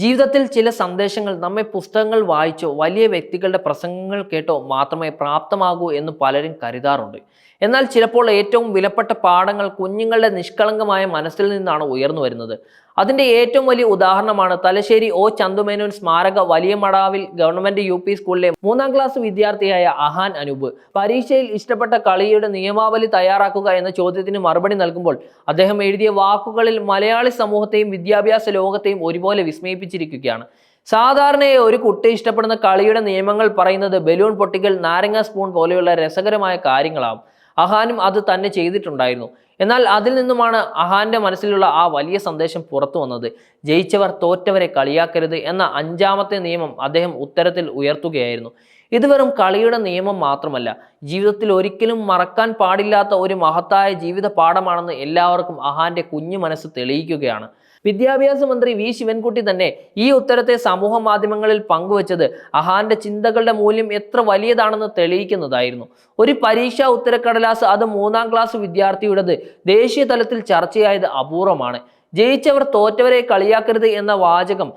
ജീവിതത്തിൽ ചില സന്ദേശങ്ങൾ നമ്മെ പുസ്തകങ്ങൾ വായിച്ചോ വലിയ വ്യക്തികളുടെ പ്രസംഗങ്ങൾ കേട്ടോ മാത്രമേ പ്രാപ്തമാകൂ എന്ന് പലരും കരുതാറുണ്ട്. എന്നാൽ ചിലപ്പോൾ ഏറ്റവും വിലപ്പെട്ട പാഠങ്ങൾ കുഞ്ഞുങ്ങളുടെ നിഷ്കളങ്കമായ മനസ്സിൽ നിന്നാണ് ഉയർന്നു വരുന്നത്. അതിന്റെ ഏറ്റവും വലിയ ഉദാഹരണമാണ് തലശ്ശേരി ഒ ചന്തുമേനോൻ സ്മാരക വലിയ മടാവിൽ ഗവൺമെന്റ് യു പി സ്കൂളിലെ മൂന്നാം ക്ലാസ് വിദ്യാർത്ഥിയായ അഹാൻ അനൂപ്. പരീക്ഷയിൽ ഇഷ്ടപ്പെട്ട കളിയുടെ നിയമാവലി തയ്യാറാക്കുക എന്ന ചോദ്യത്തിന് മറുപടി നൽകുമ്പോൾ അദ്ദേഹം എഴുതിയ വാക്കുകളിൽ മലയാളി സമൂഹത്തെയും വിദ്യാഭ്യാസ ലോകത്തെയും ഒരുപോലെ വിസ്മയിപ്പിച്ചിരിക്കുകയാണ്. സാധാരണയായി ഒരു കുട്ടി ഇഷ്ടപ്പെടുന്ന കളിയുടെ നിയമങ്ങൾ പറയുന്നത് ബലൂൺ പൊട്ടിക്കൽ നാരങ്ങ സ്പൂൺ പോലെയുള്ള രസകരമായ കാര്യങ്ങളാവും. അഹാനും അത് തന്നെ ചെയ്തിട്ടുണ്ടായിരുന്നു. എന്നാൽ അതിൽ നിന്നുമാണ് അഹാന്റെ മനസ്സിലുള്ള ആ വലിയ സന്ദേശം പുറത്തു വന്നത്. ജയിച്ചവർ തോറ്റവരെ കളിയാക്കരുത് എന്ന അഞ്ചാമത്തെ നിയമം അദ്ദേഹം ഉത്തരത്തിൽ ഉയർത്തുകയായിരുന്നു. ഇത് വെറും കളിയുടെ നിയമം മാത്രമല്ല ജീവിതത്തിൽ ഒരിക്കലും മറക്കാൻ പാടില്ലാത്ത ഒരു മഹത്തായ ജീവിത പാഠമാണെന്ന് എല്ലാവർക്കും അഹാന്റെ കുഞ്ഞു മനസ്സ് തെളിയിക്കുകയാണ്. വിദ്യാഭ്യാസ മന്ത്രി വി. ശിവൻകുട്ടി തന്നെ ഈ ഉത്തരത്തെ സമൂഹ മാധ്യമങ്ങളിൽ പങ്കുവച്ചത് അഹാന്റെ ചിന്തകളുടെ മൂല്യം എത്ര വലിയതാണെന്ന് തെളിയിക്കുന്നതായിരുന്നു. ഒരു പരീക്ഷാ ഉത്തരക്കടലാസ് അത് മൂന്നാം ക്ലാസ് വിദ്യാർത്ഥിയുടേത് ദേശീയ തലത്തിൽ ചർച്ചയായത് അപൂർവമാണ്. ജയിച്ചവർ തോറ്റവരെ കളിയാക്കരുത് എന്ന വാചകം